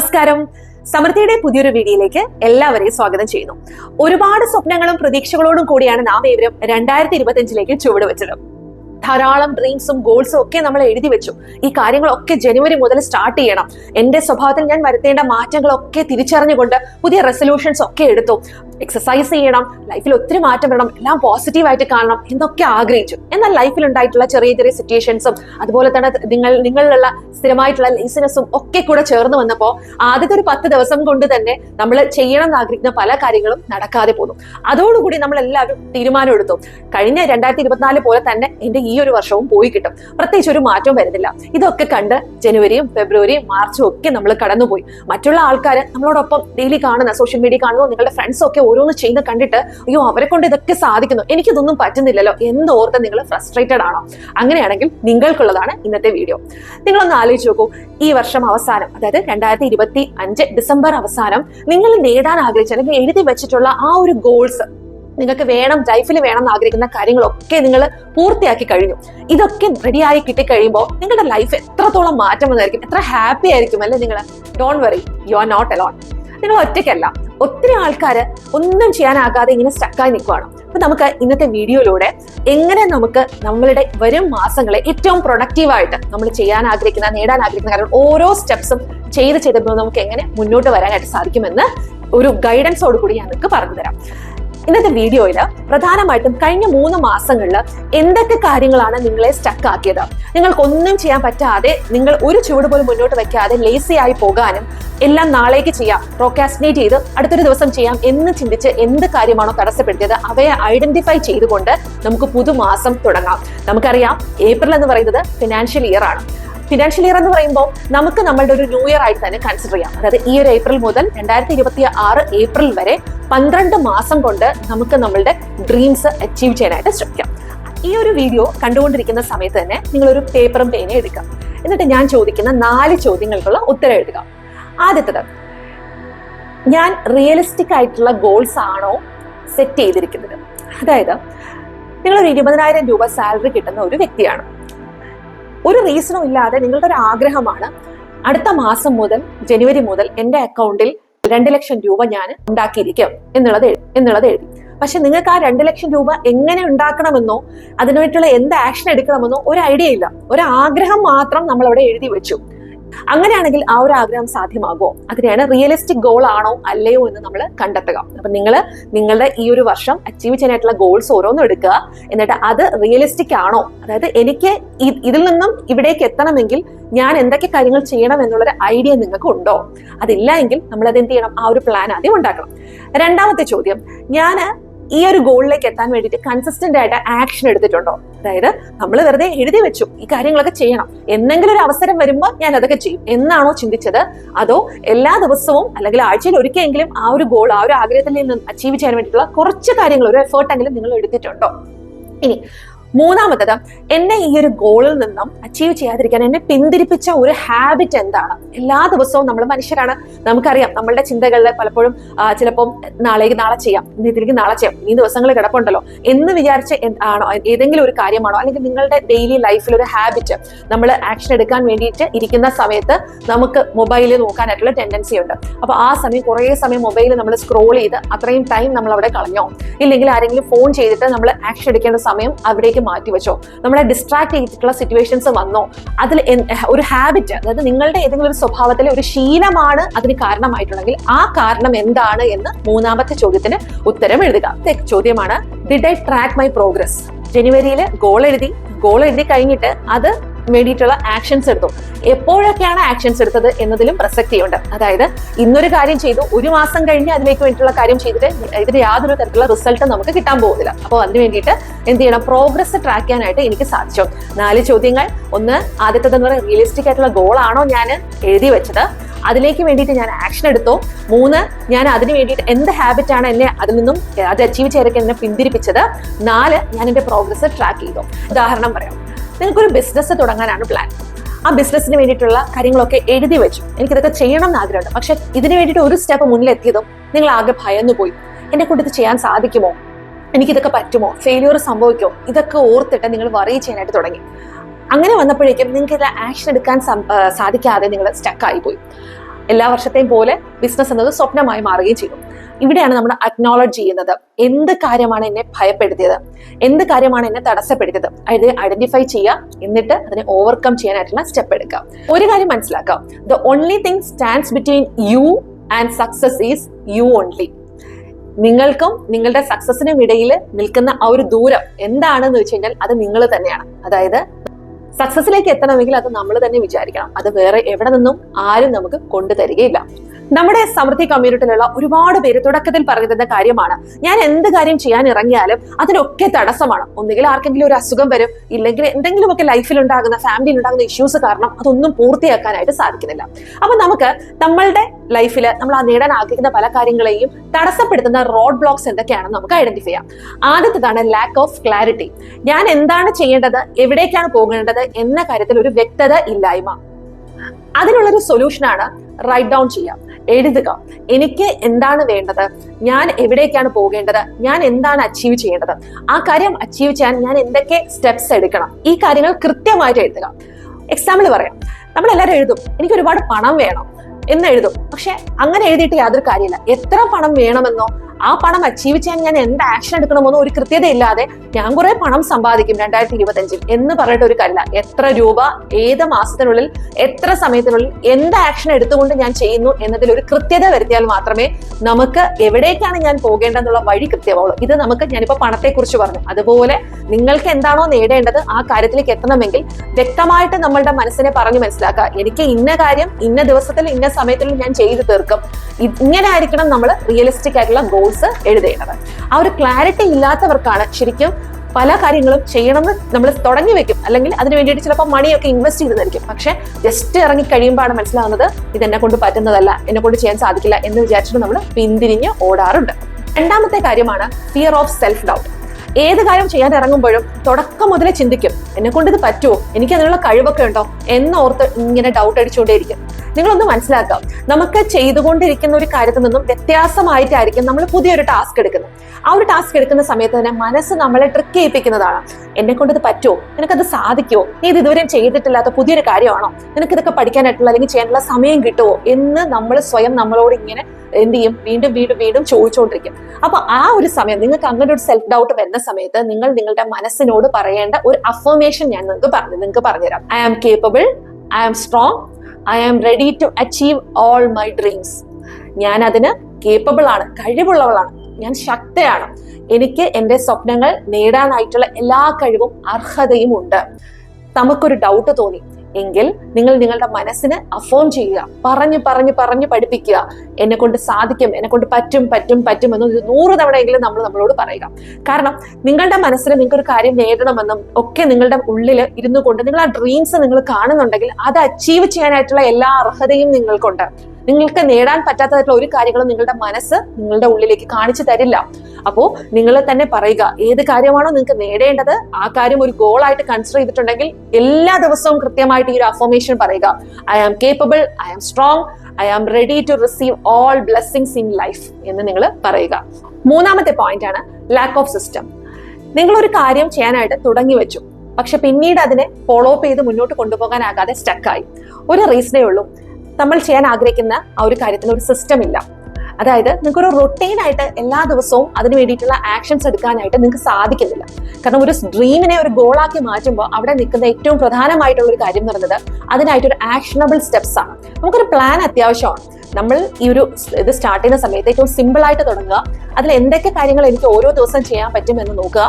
നമസ്കാരം. സമൃദ്ധിയുടെ പുതിയൊരു വീഡിയോയിലേക്ക് എല്ലാവരെയും സ്വാഗതം ചെയ്യുന്നു. ഒരുപാട് സ്വപ്നങ്ങളും പ്രതീക്ഷകളോടും കൂടിയാണ് നാം ഏവരും രണ്ടായിരത്തി ഇരുപത്തി അഞ്ചിലേക്ക് വെച്ചത്. ധാരാളം ഡ്രീംസും ഗോൾസും ഒക്കെ നമ്മൾ എഴുതി വെച്ചു. ഈ കാര്യങ്ങളൊക്കെ ജനുവരി മുതൽ സ്റ്റാർട്ട് ചെയ്യണം. എന്റെ സ്വഭാവത്തിൽ ഞാൻ വരുത്തേണ്ട മാറ്റങ്ങളൊക്കെ തിരിച്ചറിഞ്ഞുകൊണ്ട് പുതിയ റെസൊല്യൂഷൻസ് ഒക്കെ എടുത്തു. എക്സസൈസ് ചെയ്യണം ലൈഫിൽ ഒത്തിരി മാറ്റം വരണം എല്ലാം പോസിറ്റീവായിട്ട് കാണണം എന്നൊക്കെ ആഗ്രഹിച്ചു. എന്നാൽ ലൈഫിൽ ഉണ്ടായിട്ടുള്ള ചെറിയ ചെറിയ സിറ്റുവേഷൻസും അതുപോലെ തന്നെ നിങ്ങൾ നിങ്ങളിലുള്ള സ്ഥിരമായിട്ടുള്ള ലേസിനെസ്സും ഒക്കെ കൂടെ ചേർന്ന് വന്നപ്പോൾ ആദ്യത്തെ ഒരു പത്ത് ദിവസം കൊണ്ട് തന്നെ നമ്മൾ ചെയ്യണം എന്ന് ആഗ്രഹിക്കുന്ന പല കാര്യങ്ങളും നടക്കാതെ പോകുന്നു അതോടുകൂടി നമ്മൾ എല്ലാവരും തീരുമാനം എടുത്തു. കഴിഞ്ഞ രണ്ടായിരത്തി ഇരുപത്തിനാല് പോലെ തന്നെ എന്റെ ഒരു വർഷവും പോയി കിട്ടും. പ്രത്യേകിച്ച് ഒരു മാറ്റവും വരുന്നില്ല. ഇതൊക്കെ കണ്ട് ജനുവരിയും ഫെബ്രുവരിയും മാർച്ചും ഒക്കെ നമ്മൾ കടന്നുപോയി. മറ്റുള്ള ആൾക്കാർ നമ്മളോടൊപ്പം ഡെയിലി കാണുന്ന സോഷ്യൽ മീഡിയ കാണുന്നു നിങ്ങളുടെ ഫ്രണ്ട്സ് ഒക്കെ ഓരോന്ന് ചെയ്യുന്ന കണ്ടിട്ട് അയ്യോ അവരെ കൊണ്ട് ഇതൊക്കെ സാധിക്കുന്നു. എനിക്കിതൊന്നും പറ്റുന്നില്ലല്ലോ. എന്നോർത്ത് നിങ്ങൾ ഫ്രസ്ട്രേറ്റഡ് ആണോ? അങ്ങനെയാണെങ്കിൽ നിങ്ങൾക്കുള്ളതാണ് ഇന്നത്തെ വീഡിയോ നിങ്ങളൊന്ന് ആലോചിച്ച് നോക്കൂ. ഈ വർഷം അവസാനം അതായത് രണ്ടായിരത്തി ഇരുപത്തി അഞ്ച് ഡിസംബർ അവസാനം നിങ്ങൾ നേടാൻ ആഗ്രഹിച്ച അല്ലെങ്കിൽ എഴുതി വെച്ചിട്ടുള്ള ആ ഒരു ഗോൾസ് നിങ്ങൾക്ക് വേണം ലൈഫിൽ വേണം എന്ന് ആഗ്രഹിക്കുന്ന കാര്യങ്ങളൊക്കെ നിങ്ങൾ പൂർത്തിയാക്കി കഴിഞ്ഞു. ഇതൊക്കെ റെഡിയായി കിട്ടിക്കഴിയുമ്പോൾ നിങ്ങളുടെ ലൈഫ് എത്രത്തോളം മാറ്റം വന്നായിരിക്കും എത്ര ഹാപ്പി ആയിരിക്കും അല്ലെ നിങ്ങൾ don't worry you are not alone നിങ്ങൾ ഒറ്റയ്ക്കല്ല. ഒത്തിരി ആൾക്കാർ ഒന്നും ചെയ്യാനാകാതെ ഇങ്ങനെ സ്റ്റക്കായി നിൽക്കുവാണ്. അപ്പൊ നമുക്ക് ഇന്നത്തെ വീഡിയോയിലൂടെ എങ്ങനെ നമുക്ക് നമ്മളുടെ വരും മാസങ്ങളെ ഏറ്റവും പ്രൊഡക്റ്റീവായിട്ട് നമ്മൾ ചെയ്യാൻ ആഗ്രഹിക്കുന്ന നേടാൻ ആഗ്രഹിക്കുന്ന കാര്യം ഓരോ സ്റ്റെപ്സും ചെയ്ത് ചെയ്തപ്പോൾ നമുക്ക് എങ്ങനെ മുന്നോട്ട് വരാനായിട്ട് സാധിക്കുമെന്ന് ഒരു ഗൈഡൻസോട് കൂടി ഞാൻ നിങ്ങൾക്ക് പറഞ്ഞു തരാം. ഇന്നത്തെ വീഡിയോയിൽ പ്രധാനമായിട്ടും കഴിഞ്ഞ മൂന്ന് മാസങ്ങളിൽ എന്തൊക്കെ കാര്യങ്ങളാണ് നിങ്ങളെ സ്റ്റക്ക് ആക്കിയത്? നിങ്ങൾക്കൊന്നും ചെയ്യാൻ പറ്റാതെ നിങ്ങൾ ഒരു ചുവട് പോലും മുന്നോട്ട് വെക്കാതെ ലേസി ആയി പോകാനും എല്ലാം നാളേക്ക് ചെയ്യാം പ്രോക്കാസ്റ്റിനേറ്റ് ചെയ്ത് അടുത്തൊരു ദിവസം ചെയ്യാം എന്ന് ചിന്തിച്ച് എന്ത് കാര്യമാണോ തടസ്സപ്പെടുത്തിയത് അവയെ ഐഡന്റിഫൈ ചെയ്തുകൊണ്ട് നമുക്ക് പുതുമാസം തുടങ്ങാം. നമുക്കറിയാം ഏപ്രിൽ എന്ന് പറയുന്നത് ഫിനാൻഷ്യൽ ഇയർ ആണ്. ഫിനാൻഷ്യൽ ഇയർ എന്ന് പറയുമ്പോൾ നമുക്ക് നമ്മളുടെ ഒരു ന്യൂ ഇയർ ആയിട്ട് തന്നെ കൺസിഡർ ചെയ്യാം. അതായത് ഈ ഒരു ഏപ്രിൽ മുതൽ രണ്ടായിരത്തി ഇരുപത്തി ആറ് ഏപ്രിൽ വരെ പന്ത്രണ്ട് മാസം കൊണ്ട് നമുക്ക് നമ്മളുടെ ഡ്രീംസ് അച്ചീവ് ചെയ്യാനായിട്ട് ശ്രമിക്കാം. ഈ ഒരു വീഡിയോ കണ്ടുകൊണ്ടിരിക്കുന്ന സമയത്ത് തന്നെ നിങ്ങൾ ഒരു പേപ്പറും പേനയും എടുക്കാം എന്നിട്ട് ഞാൻ ചോദിക്കുന്ന നാല് ചോദ്യങ്ങൾക്കുള്ള ഉത്തരം എഴുതുക. ആദ്യത്തത് ഞാൻ റിയലിസ്റ്റിക് ആയിട്ടുള്ള ഗോൾസ് ആണോ സെറ്റ് ചെയ്തിരിക്കുന്നത്? അതായത് നിങ്ങളൊരു ഇരുപതിനായിരം രൂപ സാലറി കിട്ടുന്ന ഒരു വ്യക്തിയാണ്. ഒരു റീസണും ഇല്ലാതെ നിങ്ങളുടെ ഒരു ആഗ്രഹമാണ്. അടുത്ത മാസം മുതൽ ജനുവരി മുതൽ എന്റെ അക്കൗണ്ടിൽ രണ്ട് ലക്ഷം രൂപ ഞാൻ ഉണ്ടാക്കിയിരിക്കും എന്നുള്ളത് എന്നുള്ളത് എഴുതി. പക്ഷെ നിങ്ങൾക്ക് ആ രണ്ട് ലക്ഷം രൂപ എങ്ങനെ ഉണ്ടാക്കണമെന്നോ അതിനായിട്ടുള്ള എന്ത് ആക്ഷൻ എടുക്കണമെന്നോ ഒരു ഐഡിയ ഇല്ല. ഒരു ആഗ്രഹം മാത്രം നമ്മൾ അവിടെ എഴുതി വെച്ചു. അങ്ങനെയാണെങ്കിൽ ആ ഒരു ആഗ്രഹം സാധ്യമാകുമോ? അതിനെയാണ് റിയലിസ്റ്റിക് ഗോൾ ആണോ അല്ലയോ എന്ന് നമ്മൾ കണ്ടെത്തുക. അപ്പൊ നിങ്ങൾ നിങ്ങളുടെ ഈ ഒരു വർഷം അച്ചീവ് ചെയ്യാനായിട്ടുള്ള ഗോൾസ് ഓരോന്നും എടുക്കുക. എന്നിട്ട് അത് റിയലിസ്റ്റിക് ആണോ? അതായത് എനിക്ക് ഇതിൽ നിന്നും ഇവിടേക്ക് എത്തണമെങ്കിൽ ഞാൻ എന്തൊക്കെ കാര്യങ്ങൾ ചെയ്യണം എന്നുള്ളൊരു ഐഡിയ നിങ്ങൾക്ക് ഉണ്ടോ? അതില്ല എങ്കിൽ നമ്മൾ അത് എന്ത് ചെയ്യണം? ആ ഒരു പ്ലാൻ ആദ്യം ഉണ്ടാക്കണം. രണ്ടാമത്തെ ചോദ്യം. ഞാൻ ഈ ഒരു ഗോളിലേക്ക് എത്താൻ വേണ്ടിയിട്ട് കൺസിസ്റ്റന്റ് ആയിട്ട് ആക്ഷൻ എടുത്തിട്ടുണ്ടോ? അതായത് നമ്മൾ വെറുതെ എഴുതി വെച്ചു ഈ കാര്യങ്ങളൊക്കെ ചെയ്യണം. എന്തെങ്കിലും ഒരു അവസരം വരുമ്പോൾ ഞാൻ അതൊക്കെ ചെയ്യും. എന്നാണോ ചിന്തിച്ചത്? അതോ എല്ലാ ദിവസവും അല്ലെങ്കിൽ ആഴ്ചയിൽ ഒരിക്കലെങ്കിലും ആ ഒരു ഗോൾ ആ ഒരു ആഗ്രഹത്തിൽ നിന്ന് അച്ചീവ് ചെയ്യാൻ വേണ്ടിയിട്ടുള്ള കുറച്ച് കാര്യങ്ങൾ ഒരു എഫേർട്ടെങ്കിലും നിങ്ങൾ എടുത്തിട്ടുണ്ടോ? ഇനി മൂന്നാമത്തത് എന്നെ ഈ ഒരു ഗോളിൽ നിന്നും അച്ചീവ് ചെയ്യാതിരിക്കാൻ എന്നെ പിന്തിരിപ്പിച്ച ഒരു ഹാബിറ്റ് എന്താണ്? എല്ലാ ദിവസവും നമ്മൾ മനുഷ്യരാണ്. നമുക്കറിയാം നമ്മളുടെ ചിന്തകളിൽ പലപ്പോഴും ചിലപ്പോൾ ചിലപ്പം നാളേക്ക് നാളെ ചെയ്യാം ഇതിലേക്ക് നാളെ ചെയ്യാം ഈ ദിവസങ്ങൾ കിടപ്പുണ്ടല്ലോ എന്ന് വിചാരിച്ച് ആണോ ഏതെങ്കിലും ഒരു കാര്യമാണോ? അല്ലെങ്കിൽ നിങ്ങളുടെ ഡെയിലി ലൈഫിൽ ഒരു ഹാബിറ്റ് നമ്മൾ ആക്ഷൻ എടുക്കാൻ വേണ്ടിയിട്ട് ഇരിക്കുന്ന സമയത്ത് നമുക്ക് മൊബൈലിൽ നോക്കാനായിട്ടുള്ള ടെൻഡൻസി ഉണ്ട്. അപ്പൊ ആ സമയം കുറേ സമയം മൊബൈലിൽ നമ്മൾ സ്ക്രോൾ ചെയ്ത് അത്രയും ടൈം നമ്മൾ അവിടെ കളഞ്ഞോ? ഇല്ലെങ്കിൽ ആരെങ്കിലും ഫോൺ ചെയ്തിട്ട് നമ്മൾ ആക്ഷൻ എടുക്കേണ്ട സമയം അവിടേക്ക് മാറ്റി വെച്ചോ. നമ്മളെ ഡിസ്ട്രാക്ട് ചെയ്തിട്ടുള്ള സിറ്റുവേഷൻസ് വന്നോ. അതിൽ ഒരു ഹാബിറ്റ് അതായത് നിങ്ങളുടെ ഏതെങ്കിലും ഒരു സ്വഭാവത്തിലെ ഒരു ശീലമാണ് അതിന് കാരണമായിട്ടുണ്ടെങ്കിൽ ആ കാരണം എന്താണ് എന്ന് മൂന്നാമത്തെ ചോദ്യത്തിന് ഉത്തരം എഴുതുക. ചോദ്യമാണ് did I track my progress ജനുവരിയിൽ ഗോൾ എഴുതി. ഗോൾ എഴുതി കഴിഞ്ഞിട്ട് അത് വേണ്ടിയിട്ടുള്ള ആക്ഷൻസ് എടുത്തു. എപ്പോഴൊക്കെയാണ് ആക്ഷൻസ് എടുത്തത് എന്നതിലും പ്രസക്തിയുണ്ട് അതായത് ഇന്നൊരു കാര്യം ചെയ്തു ഒരു മാസം കഴിഞ്ഞ് അതിലേക്ക് വേണ്ടിയിട്ടുള്ള കാര്യം ചെയ്തിട്ട് ഇതിന് യാതൊരു തരത്തിലുള്ള റിസൾട്ട് നമുക്ക് കിട്ടാൻ പോകുന്നില്ല. അപ്പോൾ അതിന് വേണ്ടിയിട്ട് എന്ത് ചെയ്യണം? പ്രോഗ്രസ് ട്രാക്ക് ചെയ്യാനായിട്ട് എനിക്ക് സാധിച്ചു. നാല് ചോദ്യങ്ങൾ. ഒന്ന് ആദ്യത്തെ എന്ന് പറയുന്നത് റിയലിസ്റ്റിക് ആയിട്ടുള്ള ഗോളാണോ ഞാൻ എഴുതി വെച്ചത്. അതിലേക്ക് വേണ്ടിയിട്ട് ഞാൻ ആക്ഷൻ എടുത്തു. മൂന്ന് ഞാൻ അതിന് വേണ്ടിയിട്ട് എന്ത് ഹാബിറ്റ് ആണ് എന്നെ അതിൽ നിന്നും അത് അച്ചീവ് ചെയ്തൊക്കെ എന്നെ പിന്തിരിപ്പിച്ചത്. നാല് ഞാൻ എന്റെ പ്രോഗ്രസ് ട്രാക്ക് ചെയ്തു. ഉദാഹരണം പറയാം. നിങ്ങൾക്കൊരു ബിസിനസ് തുടങ്ങാനാണ് പ്ലാൻ ആ ബിസിനസ്സിന് വേണ്ടിയിട്ടുള്ള കാര്യങ്ങളൊക്കെ എഴുതി വെച്ചു. എനിക്കിതൊക്കെ ചെയ്യണം എന്ന് ആഗ്രഹമുണ്ട്. പക്ഷെ ഇതിന് വേണ്ടിയിട്ട് ഒരു സ്റ്റെപ്പ് മുന്നിലെത്തിയതും നിങ്ങൾ ആകെ ഭയന്നു പോയി. എന്നെ കൊണ്ട് ഇത് ചെയ്യാൻ സാധിക്കുമോ? എനിക്കിതൊക്കെ പറ്റുമോ? ഫെയിലിയർ സംഭവിക്കുമോ? ഇതൊക്കെ ഓർത്തിട്ട് നിങ്ങൾ വറി ചെയ്യാനായിട്ട് തുടങ്ങി. അങ്ങനെ വന്നപ്പോഴേക്കും നിങ്ങൾക്ക് ഇത് ആക്ഷൻ എടുക്കാൻ സാധിക്കാതെ നിങ്ങൾ സ്റ്റക്കായി പോയി. എല്ലാ വർഷത്തെയും പോലെ ബിസിനസ് എന്നത് സ്വപ്നമായി മാറുകയും ചെയ്തു. ഇവിടെയാണ് നമ്മൾ അക്നോളജ് ചെയ്യുന്നത്. എന്ത് കാര്യമാണ് എന്നെ ഭയപ്പെടുത്തിയത്? എന്ത് കാര്യമാണ് എന്നെ തടസ്സപ്പെടുത്തിയത്? അതായത് ഐഡന്റിഫൈ ചെയ്യുക എന്നിട്ട് അതിനെ ഓവർകം ചെയ്യാനായിട്ടുള്ള സ്റ്റെപ്പ് എടുക്കുക. ഒരു കാര്യം മനസ്സിലാക്കാം the only thing stands between you and success is you only നിങ്ങൾക്കും നിങ്ങളുടെ സക്സസിനും ഇടയിൽ നിൽക്കുന്ന ആ ഒരു ദൂരം എന്താണെന്ന് വെച്ച് കഴിഞ്ഞാൽ അത് നിങ്ങൾ തന്നെയാണ്. അതായത് സക്സസിലേക്ക് എത്തണമെങ്കിൽ അത് നമ്മൾ തന്നെ വിചാരിക്കണം. അത് വേറെ എവിടെ നിന്നും ആരും നമുക്ക് കൊണ്ടുതരികയില്ല നമ്മുടെ സമൃദ്ധി കമ്മ്യൂണിറ്റിയിലുള്ള ഒരുപാട് പേര് തുടക്കത്തിൽ പറഞ്ഞിരുന്ന കാര്യമാണ്. ഞാൻ എന്ത് കാര്യം ചെയ്യാൻ ഇറങ്ങിയാലും അതിനൊക്കെ തടസ്സമാണ്. ഒന്നുകിൽ ആർക്കെങ്കിലും ഒരു അസുഖം വരും ഇല്ലെങ്കിൽ എന്തെങ്കിലുമൊക്കെ ലൈഫിൽ ഉണ്ടാകുന്ന ഫാമിലിയിൽ ഉണ്ടാകുന്ന ഇഷ്യൂസ് കാരണം അതൊന്നും പൂർത്തിയാക്കാനായിട്ട് സാധിക്കുന്നില്ല. അപ്പൊ നമുക്ക് നമ്മളുടെ ലൈഫിൽ നമ്മൾ ആ നേടാൻ ആഗ്രഹിക്കുന്ന പല കാര്യങ്ങളെയും തടസ്സപ്പെടുത്തുന്ന റോഡ് ബ്ലോക്സ് എന്തൊക്കെയാണെന്ന് നമുക്ക് ഐഡന്റിഫൈ ചെയ്യാം. ആദ്യത്തേതാണ് ലാക്ക് ഓഫ് ക്ലാരിറ്റി ഞാൻ എന്താണ് ചെയ്യേണ്ടത്? എവിടേക്കാണ് പോകേണ്ടത്? എന്ന കാര്യത്തിൽ ഒരു വ്യക്തത ഇല്ലായ്മ. അതിനുള്ളൊരു സൊല്യൂഷനാണ് റൈറ്റ് ഡൗൺ ചെയ്യാം എഴുതുക. എനിക്ക് എന്താണ് വേണ്ടത്? ഞാൻ എവിടേക്കാണ് പോകേണ്ടത്? ഞാൻ എന്താണ് അച്ചീവ് ചെയ്യേണ്ടത്? ആ കാര്യം അച്ചീവ് ചെയ്യാൻ ഞാൻ എന്തൊക്കെ സ്റ്റെപ്സ് എടുക്കണം? ഈ കാര്യങ്ങൾ കൃത്യമായിട്ട് എഴുതുക. എക്സാമ്പിൾ പറയാം. നമ്മളെല്ലാവരും എഴുതും. എനിക്ക് ഒരുപാട് പണം വേണം എന്ന് എഴുതും. പക്ഷെ അങ്ങനെ എഴുതിയിട്ട് യാതൊരു കാര്യമില്ല. എത്ര പണം വേണമെന്നോ ആ പണം അച്ചീവ് ചെയ്യാൻ ഞാൻ എന്ത് ആക്ഷൻ എടുക്കണമെന്ന് ഒരു കൃത്യതയില്ലാതെ ഞാൻ കുറെ പണം സമ്പാദിക്കും രണ്ടായിരത്തി ഇരുപത്തി അഞ്ചിൽ എന്ന് പറഞ്ഞിട്ട് ഒരു കല്ല. എത്ര രൂപ ഏത് മാസത്തിനുള്ളിൽ എത്ര സമയത്തിനുള്ളിൽ എന്ത് ആക്ഷൻ എടുത്തുകൊണ്ട് ഞാൻ ചെയ്യുന്നു എന്നതിൽ ഒരു കൃത്യത വരുത്തിയാൽ മാത്രമേ നമുക്ക് എവിടേക്കാണ് ഞാൻ പോകേണ്ടതെന്നുള്ള വഴി കൃത്യമാവുള്ളൂ. ഇത് നമുക്ക് ഞാനിപ്പോ പണത്തെക്കുറിച്ച് പറഞ്ഞു. അതുപോലെ നിങ്ങൾക്ക് എന്താണോ നേടേണ്ടത് ആ കാര്യത്തിലേക്ക് എത്തണമെങ്കിൽ വ്യക്തമായിട്ട് നമ്മളുടെ മനസ്സിനെ പറഞ്ഞു മനസ്സിലാക്കുക. എനിക്ക് ഇന്ന കാര്യം ഇന്ന ദിവസത്തിൽ ഇന്ന സമയത്തിൽ ഞാൻ ചെയ്തു തീർക്കും. ഇങ്ങനെ ആയിരിക്കണം നമ്മൾ റിയലിസ്റ്റിക് ആയിട്ടുള്ള ഗോൾസ് എഴുതേണ്ടത്. ആ ഒരു ക്ലാരിറ്റി ഇല്ലാത്തവർക്കാണ് ശരിക്കും പല കാര്യങ്ങളും ചെയ്യണമെന്ന് നമ്മൾ തുടങ്ങി വെക്കും. അല്ലെങ്കിൽ അതിന് വേണ്ടിയിട്ട് ചിലപ്പോൾ മണിയൊക്കെ ഇൻവെസ്റ്റ് ചെയ്തതായിരിക്കും പക്ഷെ ജസ്റ്റ് ഇറങ്ങി കഴിയുമ്പോഴാണ് മനസ്സിലാവുന്നത് ഇത് എന്നെ കൊണ്ട് പറ്റുന്നതല്ല എന്നെ കൊണ്ട് ചെയ്യാൻ സാധിക്കില്ല എന്ന് വിചാരിച്ചിട്ട് നമ്മൾ പിന്തിരിഞ്ഞ് ഓടാറുണ്ട്. രണ്ടാമത്തെ കാര്യമാണ് ഫിയർ ഓഫ് സെൽഫ് ഡൗട്ട് ഏത് കാര്യം ചെയ്യാൻ ഇറങ്ങുമ്പോഴും തുടക്കം മുതലേ ചിന്തിക്കും. എന്നെ കൊണ്ട് ഇത് പറ്റുമോ എനിക്ക് അതിനുള്ള കഴിവൊക്കെ ഉണ്ടോ? എന്നോർത്ത് ഇങ്ങനെ ഡൗട്ട് അടിച്ചുകൊണ്ടേയിരിക്കും. നിങ്ങളൊന്ന് മനസ്സിലാക്കാം നമുക്ക് ചെയ്തുകൊണ്ടിരിക്കുന്ന ഒരു കാര്യത്തിൽ നിന്നും വ്യത്യാസമായിട്ടായിരിക്കും നമ്മൾ പുതിയൊരു ടാസ്ക് എടുക്കുന്നത്. ആ ഒരു ടാസ്ക് എടുക്കുന്ന സമയത്ത് തന്നെ മനസ്സ് നമ്മളെ ട്രിക്ക് ചെയ്യിപ്പിക്കുന്നതാണ്. എന്നെ കൊണ്ട് ഇത് പറ്റുമോ നിനക്കത് സാധിക്കുമോ നീ ഇത് ഇതുവരെയും ചെയ്തിട്ടില്ലാത്ത പുതിയൊരു കാര്യമാണോ? നിനക്ക് ഇതൊക്കെ പഠിക്കാനായിട്ടുള്ള അല്ലെങ്കിൽ ചെയ്യാനുള്ള സമയം കിട്ടുമോ എന്ന് നമ്മൾ സ്വയം നമ്മളോട് ഇങ്ങനെ എന്ത് ചെയ്യും? വീണ്ടും വീണ്ടും വീണ്ടും ചോദിച്ചുകൊണ്ടിരിക്കും. അപ്പൊ ആ ഒരു സമയം നിങ്ങൾക്ക് അങ്ങനെ ഒരു സെൽഫ് ഡൗട്ട് വരുന്ന സമയത്ത് നിങ്ങൾ നിങ്ങളുടെ മനസ്സിനോട് പറയേണ്ട ഒരു അഫോമേഷൻ ഞാൻ നിങ്ങൾക്ക് പറഞ്ഞു നിങ്ങൾക്ക് പറഞ്ഞുതരാം. I am capable I am strong I am ready to achieve all my dreams ഞാൻ അതിന് കേപ്പബിൾ ആണ് കഴിവുള്ളവളാണ്. ഞാൻ ശക്തയാണ്. എനിക്ക് എന്റെ സ്വപ്നങ്ങൾ നേടാനായിട്ടുള്ള എല്ലാ കഴിവും അർഹതയും ഉണ്ട്. നമുക്കൊരു ഡൗട്ട് തോന്നി. എങ്കിൽ നിങ്ങൾ നിങ്ങളുടെ മനസ്സിന് അഫോം ചെയ്യുക. പറഞ്ഞു പറഞ്ഞു പറഞ്ഞു പഠിപ്പിക്കുക. എന്നെ കൊണ്ട് സാധിക്കും എന്നെ കൊണ്ട് പറ്റും പറ്റും പറ്റും എന്ന് നൂറ് തവണയെങ്കിലും നമ്മൾ നമ്മളോട് പറയുക. കാരണം നിങ്ങളുടെ മനസ്സിൽ നിങ്ങൾക്ക് ഒരു കാര്യം നേടണമെന്നും ഒക്കെ നിങ്ങളുടെ ഉള്ളിൽ ഇരുന്നു കൊണ്ട് നിങ്ങൾ ആ ഡ്രീംസ് നിങ്ങൾ കാണുന്നുണ്ടെങ്കിൽ അത് അച്ചീവ് ചെയ്യാനായിട്ടുള്ള എല്ലാ അർഹതയും നിങ്ങൾക്കുണ്ട്. നിങ്ങൾക്ക് നേടാൻ പറ്റാത്തതായിട്ടുള്ള ഒരു കാര്യങ്ങളും നിങ്ങളുടെ മനസ്സ് നിങ്ങളുടെ ഉള്ളിലേക്ക് കാണിച്ചു തരില്ല. അപ്പോ നിങ്ങൾ തന്നെ പറയുക ഏത് കാര്യമാണോ നിങ്ങൾക്ക് നേടേണ്ടത് ആ കാര്യം ഒരു ഗോൾ ആയിട്ട് കൺസിഡർ ചെയ്തിട്ടുണ്ടെങ്കിൽ എല്ലാ ദിവസവും കൃത്യമായിട്ട് ഈ ഒരു അഫോമേഷൻ പറയുക. I am capable I am strong I am ready to receive all blessings in life എന്ന് നിങ്ങൾ പറയുക. മൂന്നാമത്തെ പോയിന്റ് ആണ് ലാക്ക് ഓഫ് സിസ്റ്റം നിങ്ങൾ ഒരു കാര്യം ചെയ്യാനായിട്ട് തുടങ്ങി വെച്ചു. പക്ഷെ പിന്നീട് അതിനെ ഫോളോ അപ്പ് ചെയ്ത് മുന്നോട്ട് കൊണ്ടുപോകാനാകാതെ സ്റ്റക്കായി ഒരു റീസണേ ഉള്ളൂ നമ്മൾ ചെയ്യാൻ ആഗ്രഹിക്കുന്ന ആ ഒരു കാര്യത്തിന് ഒരു സിസ്റ്റം ഇല്ല. അതായത് നിങ്ങൾക്ക് ഒരു റൊട്ടീൻ ആയിട്ട് എല്ലാ ദിവസവും അതിന് വേണ്ടിയിട്ടുള്ള ആക്ഷൻസ് എടുക്കാനായിട്ട് നിങ്ങൾക്ക് സാധിക്കുന്നില്ല. കാരണം ഒരു ഡ്രീമിനെ ഒരു ഗോളാക്കി മാറ്റുമ്പോൾ അവിടെ നിൽക്കുന്ന ഏറ്റവും പ്രധാനമായിട്ടുള്ള ഒരു കാര്യം എന്ന് പറയുന്നത് അതിനായിട്ടൊരു ആക്ഷനബിൾ സ്റ്റെപ്സ് ആണ്. നമുക്കൊരു പ്ലാൻ അത്യാവശ്യമാണ്. നമ്മൾ ഈ ഒരു ഇത് സ്റ്റാർട്ട് ചെയ്യുന്ന സമയത്ത് ഏറ്റവും സിമ്പിൾ ആയിട്ട് തുടങ്ങുക. അതിൽ എന്തൊക്കെ കാര്യങ്ങൾ എനിക്ക് ഓരോ ദിവസം ചെയ്യാൻ പറ്റും എന്ന് നോക്കുക.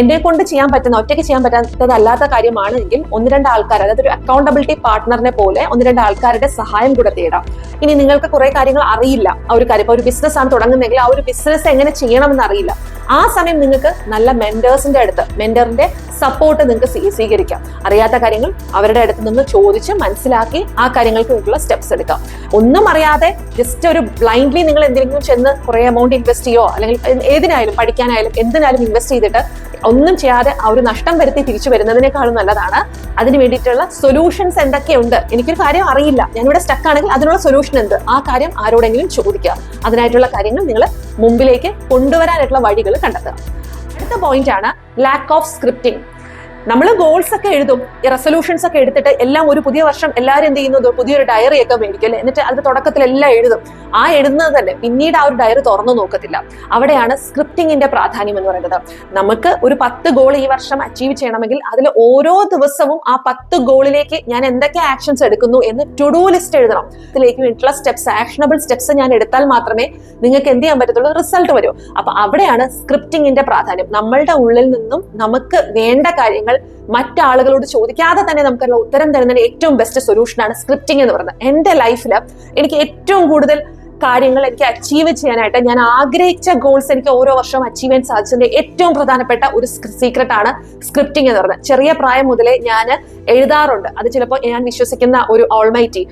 എന്നെ കൊണ്ട് ചെയ്യാൻ പറ്റുന്ന ഒറ്റയ്ക്ക് ചെയ്യാൻ പറ്റാത്തതല്ലാത്ത കാര്യമാണ് എങ്കിൽ ഒന്ന് രണ്ട് ആൾക്കാർ അതായത് ഒരു അക്കൗണ്ടബിലിറ്റി പാർട്ട്ണറിനെ പോലെ ഒന്ന് രണ്ട് ആൾക്കാരുടെ സഹായം കൂടെ തേടാം. ഇനി നിങ്ങൾക്ക് കുറെ കാര്യങ്ങൾ അറിയില്ല. ആ ഒരു കാര്യം ഇപ്പൊ ഒരു ബിസിനസ് ആണ് തുടങ്ങുന്നതെങ്കിൽ ആ ഒരു ബിസിനസ് എങ്ങനെ ചെയ്യണമെന്ന് അറിയില്ല. ആ സമയം നിങ്ങൾക്ക് നല്ല മെന്റേഴ്സിന്റെ അടുത്ത് മെന്ററിന്റെ സപ്പോർട്ട് നിങ്ങൾക്ക് സ്വീ- സ്വീകരിക്കാം. അറിയാത്ത കാര്യങ്ങൾ അവരുടെ അടുത്ത് നിന്ന് ചോദിച്ച് മനസ്സിലാക്കി ആ കാര്യങ്ങൾക്ക് വേണ്ടിയുള്ള സ്റ്റെപ്സ് എടുക്കാം. ഒന്നും അറിയാതെ ജസ്റ്റ് ഒരു ബ്ലൈൻഡ്ലി നിങ്ങൾ എന്തെങ്കിലും ചെന്ന് കുറെ എമൗണ്ട് ഇൻവെസ്റ്റ് ചെയ്യോ അല്ലെങ്കിൽ ഏതിനായാലും പഠിക്കാനായാലും എന്തിനായാലും ഇൻവെസ്റ്റ് ചെയ്തിട്ട് ഒന്നും ചെയ്യാതെ ആ ഒരു നഷ്ടം വരുത്തി തിരിച്ചു വരുന്നതിനേക്കാളും നല്ലതാണ്. അതിന് വേണ്ടിയിട്ടുള്ള സൊല്യൂഷൻസ് എന്തൊക്കെയുണ്ട്? എനിക്കൊരു കാര്യം അറിയില്ല. ഞാനിവിടെ സ്റ്റക്ക് ആണെങ്കിൽ അതിനുള്ള സൊല്യൂഷൻ എന്ത്? ആ കാര്യം ആരോടെങ്കിലും ചോദിക്കുക. അതിനായിട്ടുള്ള കാര്യങ്ങൾ നിങ്ങൾ മുമ്പിലേക്ക് കൊണ്ടുവരാനായിട്ടുള്ള വഴികൾ കണ്ടെത്തുക. അടുത്ത പോയിന്റ് ആണ് ലാക്ക് ഓഫ് സ്ക്രിപ്റ്റിംഗ് നമ്മൾ ഗോൾസ് ഒക്കെ എഴുതും റെസൊല്യൂഷൻസ് ഒക്കെ എടുത്തിട്ട് എല്ലാം ഒരു പുതിയ വർഷം എല്ലാവരും എന്ത് ചെയ്യുന്നത് പുതിയൊരു ഡയറി ഒക്കെ മേടിക്കും അല്ലേ? എന്നിട്ട് അതിന്റെ തുടക്കത്തിൽ എല്ലാം എഴുതും. ആ എഴുതുന്നത് തന്നെ പിന്നീട് ആ ഒരു ഡയറി തുറന്നു നോക്കത്തില്ല. അവിടെയാണ് സ്ക്രിപ്റ്റിംഗിന്റെ പ്രാധാന്യം എന്ന് പറയുന്നത്. നമുക്ക് ഒരു പത്ത് ഗോൾ ഈ വർഷം അച്ചീവ് ചെയ്യണമെങ്കിൽ അതിൽ ഓരോ ദിവസവും ആ പത്ത് ഗോളിലേക്ക് ഞാൻ എന്തൊക്കെ ആക്ഷൻസ് എടുക്കുന്നു എന്ന് ടുഡു ലിസ്റ്റ് എഴുതണം. ഇതിലേക്ക് വേണ്ടിയിട്ടുള്ള സ്റ്റെപ്സ് ആക്ഷനബിൾ സ്റ്റെപ്സ് ഞാൻ എടുത്താൽ മാത്രമേ നിങ്ങൾക്ക് എന്ത് ചെയ്യാൻ പറ്റത്തുള്ളൂ? റിസൾട്ട് വരൂ. അപ്പൊ അവിടെയാണ് സ്ക്രിപ്റ്റിംഗിന്റെ പ്രാധാന്യം. നമ്മളുടെ ഉള്ളിൽ നിന്നും നമുക്ക് വേണ്ട കാര്യങ്ങൾ മറ്റാളുകളോട് ചോദിക്കാതെ തന്നെ നമുക്കുള്ള ഉത്തരം തരുന്നതിന് ഏറ്റവും ബെസ്റ്റ് സൊല്യൂഷനാണ് സ്ക്രിപ്റ്റിംഗ് എന്ന് പറയുന്നത്. എന്റെ ലൈഫിൽ എനിക്ക് ഏറ്റവും കൂടുതൽ കാര്യങ്ങൾ എനിക്ക് അച്ചീവ് ചെയ്യാനായിട്ട് ഞാൻ ആഗ്രഹിച്ച ഗോൾസ് എനിക്ക് ഓരോ വർഷവും അച്ചീവ് ചെയ്യാൻ സാധിച്ചതിന്റെ ഏറ്റവും പ്രധാനപ്പെട്ട ഒരു സീക്രട്ട് ആണ് സ്ക്രിപ്റ്റിംഗ് എന്ന് പറയുന്നത്. ചെറിയ പ്രായം മുതലേ ഞാൻ എഴുതാറുണ്ട്. അത് ചിലപ്പോൾ ഞാൻ വിശ്വസിക്കുന്ന ഒരു ഓൾമൈറ്റി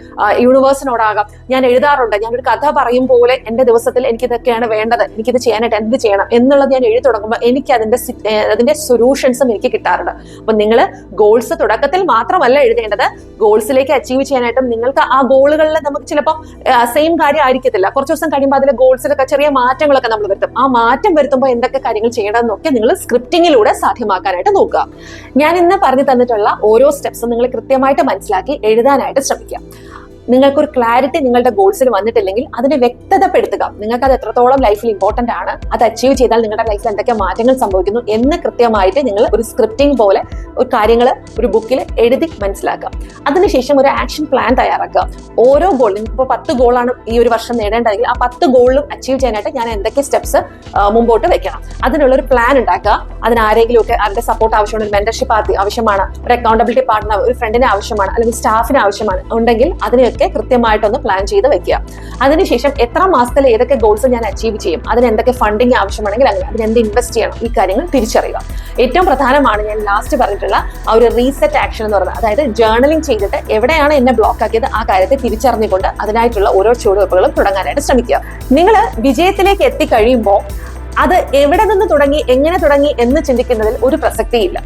യൂണിവേഴ്സിനോടാകാം ഞാൻ എഴുതാറുണ്ട്. ഞാനൊരു കഥ പറയും പോലെ എന്റെ ദിവസത്തിൽ എനിക്ക് ഇതൊക്കെയാണ് വേണ്ടത്. എനിക്കിത് ചെയ്യാനായിട്ട് എന്ത് ചെയ്യണം എന്നുള്ളത് ഞാൻ എഴുതി തുടങ്ങുമ്പോൾ എനിക്ക് അതിന്റെ അതിന്റെ സൊല്യൂഷൻസും എനിക്ക് കിട്ടാറുണ്ട്. അപ്പൊ നിങ്ങൾ ഗോൾസ് തുടക്കത്തിൽ മാത്രമല്ല എഴുതേണ്ടത്. ഗോൾസിലേക്ക് അച്ചീവ് ചെയ്യാനായിട്ടും നിങ്ങൾക്ക് ആ ഗോളുകളിൽ നമുക്ക് ചിലപ്പോൾ സെയിം കാര്യം ആയിരിക്കത്തില്ല കുറച്ച് ദിവസം കഴിയുമ്പോൾ അതിലെ ഗോൾസിലൊക്കെ ചെറിയ മാറ്റങ്ങളൊക്കെ നമ്മൾ വരുത്തും. ആ മാറ്റം വരുത്തുമ്പോൾ എന്തൊക്കെ കാര്യങ്ങൾ ചെയ്യണമെന്നൊക്കെ നിങ്ങൾ സ്ക്രിപ്റ്റിങ്ങിലൂടെ സാധ്യമാക്കാനായിട്ട് നോക്കുക. ഞാൻ ഇന്ന് പറഞ്ഞു തന്നിട്ടുള്ള ഓരോ സ്റ്റെപ്സും നിങ്ങൾ കൃത്യമായിട്ട് മനസ്സിലാക്കി എഴുതാനായിട്ട് ശ്രമിക്കുക. നിങ്ങൾക്കൊരു ക്ലാരിറ്റി നിങ്ങളുടെ ഗോൾസിൽ വന്നിട്ടില്ലെങ്കിൽ അതിനെ വ്യക്തതപ്പെടുത്തുക. നിങ്ങൾക്ക് അത് എത്രത്തോളം ലൈഫിൽ ഇമ്പോർട്ടന്റ് ആണ് അത് അച്ചീവ് ചെയ്താൽ നിങ്ങളുടെ ലൈഫിൽ എന്തൊക്കെ മാറ്റങ്ങൾ സംഭവിക്കുന്നു എന്ന് കൃത്യമായിട്ട് നിങ്ങൾ ഒരു സ്ക്രിപ്റ്റിംഗ് പോലെ ഒരു കാര്യങ്ങൾ ഒരു ബുക്കിൽ എഴുതി മനസ്സിലാക്കുക. അതിനുശേഷം ഒരു ആക്ഷൻ പ്ലാൻ തയ്യാറാക്കുക. ഓരോ ഗോളിനും ഇപ്പോൾ പത്ത് ഗോളാണ് ഈ ഒരു വർഷം നേടേണ്ടതെങ്കിൽ ആ പത്ത് ഗോളിലും അച്ചീവ് ചെയ്യാനായിട്ട് ഞാൻ എന്തൊക്കെ സ്റ്റെപ്സ് മുമ്പോട്ട് വെക്കണം. അതിനുള്ള ഒരു പ്ലാൻ ഉണ്ടാക്കുക. അതിനാരെങ്കിലും ഒക്കെ അവരുടെ സപ്പോർട്ട് ആവശ്യമാണ് ഒരു മെന്റർഷിപ്പ് ആവശ്യമാണ് ഒരു അക്കൗണ്ടബിലിറ്റി പാർട്ട്ണർ ഒരു ഫ്രണ്ടിനെ ആവശ്യമാണ് അല്ലെങ്കിൽ സ്റ്റാഫിന് ആവശ്യമാണ് ഉണ്ടെങ്കിൽ അതിനെയൊക്കെ കൃത്യമായിട്ടൊന്ന് പ്ലാൻ ചെയ്ത് വെക്കുക. അതിനുശേഷം എത്ര മാസത്തിൽ ഏതൊക്കെ ഗോൾസ് ഞാൻ അച്ചീവ് ചെയ്യും അതിന് എന്തൊക്കെ ഫണ്ടിങ് ആവശ്യമാണെങ്കിൽ അങ്ങനെ അതിന് എന്ത് ഇൻവെസ്റ്റ് ചെയ്യണം ഈ കാര്യങ്ങൾ തിരിച്ചറിയുക. ഏറ്റവും പ്രധാനമാണ് ഞാൻ ലാസ്റ്റ് പറഞ്ഞിട്ടുള്ള ആ ഒരു റീസെറ്റ് ആക്ഷൻ എന്ന് പറയുന്നത്. അതായത് ജേർണലിംഗ് ചെയ്തിട്ട് എവിടെയാണ് എന്നെ ബ്ലോക്ക് ആക്കിയത് ആ കാര്യത്തെ തിരിച്ചറിഞ്ഞുകൊണ്ട് അതിനായിട്ടുള്ള ഓരോ ചുവടുവെപ്പുകളും തുടങ്ങാനായിട്ട് ശ്രമിക്കുക. നിങ്ങൾ വിജയത്തിലേക്ക് എത്തിക്കഴിയുമ്പോൾ അത് എവിടെ നിന്ന് തുടങ്ങി എങ്ങനെ തുടങ്ങി എന്ന് ചിന്തിക്കുന്നതിൽ ഒരു പ്രസക്തിയില്ല.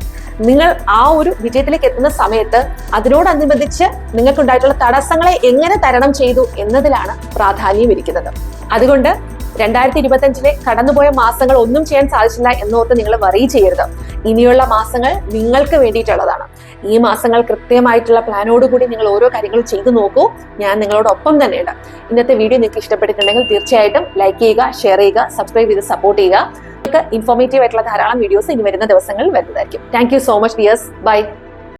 നിങ്ങൾ ആ ഒരു വിജയത്തിലേക്ക് എത്തുന്ന സമയത്ത് അതിനോടനുബന്ധിച്ച് നിങ്ങൾക്കുണ്ടായിട്ടുള്ള തടസ്സങ്ങളെ എങ്ങനെ തരണം ചെയ്തു എന്നതിലാണ് പ്രാധാന്യം ഇരിക്കുന്നത്. അതുകൊണ്ട് രണ്ടായിരത്തി ഇരുപത്തഞ്ചിലെ കടന്നുപോയ മാസങ്ങൾ ഒന്നും ചെയ്യാൻ സാധിച്ചില്ല എന്നോർത്ത് നിങ്ങൾ വറി ചെയ്യരുത്. ഇനിയുള്ള മാസങ്ങൾ നിങ്ങൾക്ക് വേണ്ടിയിട്ടുള്ളതാണ്. ഈ മാസങ്ങൾ കൃത്യമായിട്ടുള്ള പ്ലാനോടുകൂടി നിങ്ങൾ ഓരോ കാര്യങ്ങളും ചെയ്തു നോക്കൂ. ഞാൻ നിങ്ങളോടൊപ്പം തന്നെയുണ്ട്. ഇന്നത്തെ വീഡിയോ നിങ്ങൾക്ക് ഇഷ്ടപ്പെട്ടിട്ടുണ്ടെങ്കിൽ തീർച്ചയായിട്ടും ലൈക്ക് ചെയ്യുക ഷെയർ ചെയ്യുക സബ്സ്ക്രൈബ് ചെയ്ത് സപ്പോർട്ട് ചെയ്യുക. ഇൻഫോർമേറ്റീവ് ആയിട്ടുള്ള ധാരാളം വീഡിയോസ് ഇനി വരുന്ന ദിവസങ്ങളിൽ വരുന്നതായിരിക്കും. Thank so much dears bye